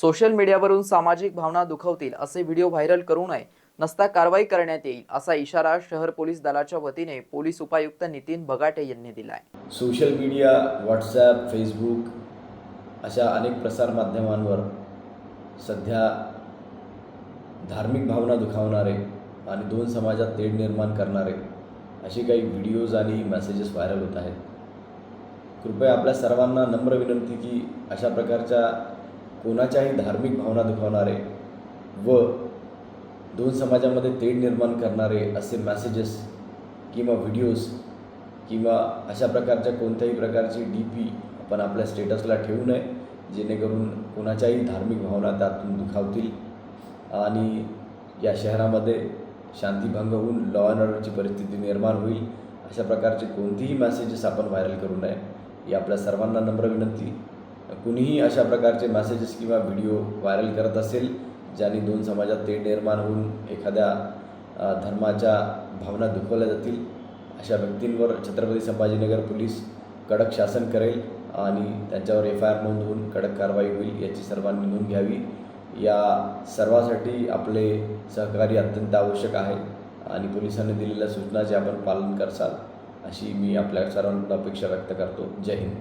Social मीडियावरून सामाजिक भावना दुखवतील असे व्हिडिओ व्हायरल करू नये. नसता कारवाई करण्यात येईल असा इशारा शहर पोलीस दलाच्या वतीने पोलीस उपायुक्त नितीन बगाटे यांनी दिलाय. सोशल मीडिया व्हॉट्सॲप फेसबुक अशा अनेक प्रसारमाध्यमांवर सध्या धार्मिक भावना दुखावणारे आणि दोन समाजात तेढ निर्माण करणारे असे काही व्हिडिओज आणि मेसेजेस व्हायरल होत आहेत. कृपया आपल्या सर्वांना नम्र विनंती की अशा प्रकारच्या कोणाच्याही धार्मिक भावना दुखावणारे व दोन समाजामध्ये तेढ निर्माण करणारे असे मॅसेजेस किंवा व्हिडिओज किंवा अशा प्रकारच्या कोणत्याही प्रकारची डी पी आपण आपल्या स्टेटसला ठेवू नये जेणेकरून कोणाच्याही धार्मिक भावना त्यातून दुखावतील. आणि या शहरामध्ये शांतीभंग होऊन लॉ अँड ऑर्डरची परिस्थिती निर्माण होईल अशा प्रकारचे कोणतेही मॅसेजेस आपण व्हायरल करू नये. ही आपल्या सर्वांना नम्र विनंती. कुणीही अशा प्रकारचे मेसेजेस किंवा व्हिडिओ व्हायरल करत असेल ज्याने दोन समाजात तेढ निर्माण होऊन एखाद्या धर्माच्या भावना दुखवल्या जातील अशा व्यक्तींवर छत्रपती संभाजीनगर पोलीस कडक शासन करेल आणि त्यांच्यावर एफ आय आर नोंदवून कडक कारवाई होईल याची सर्वांनी नोंद घ्यावी. या सर्वासाठी आपले सहकार्य अत्यंत आवश्यक आहे आणि पोलिसांनी दिलेल्या सूचनाचे आपण पालन करसाल अशी मी आपल्या सर्वांना अपेक्षा व्यक्त करतो. जय हिंद.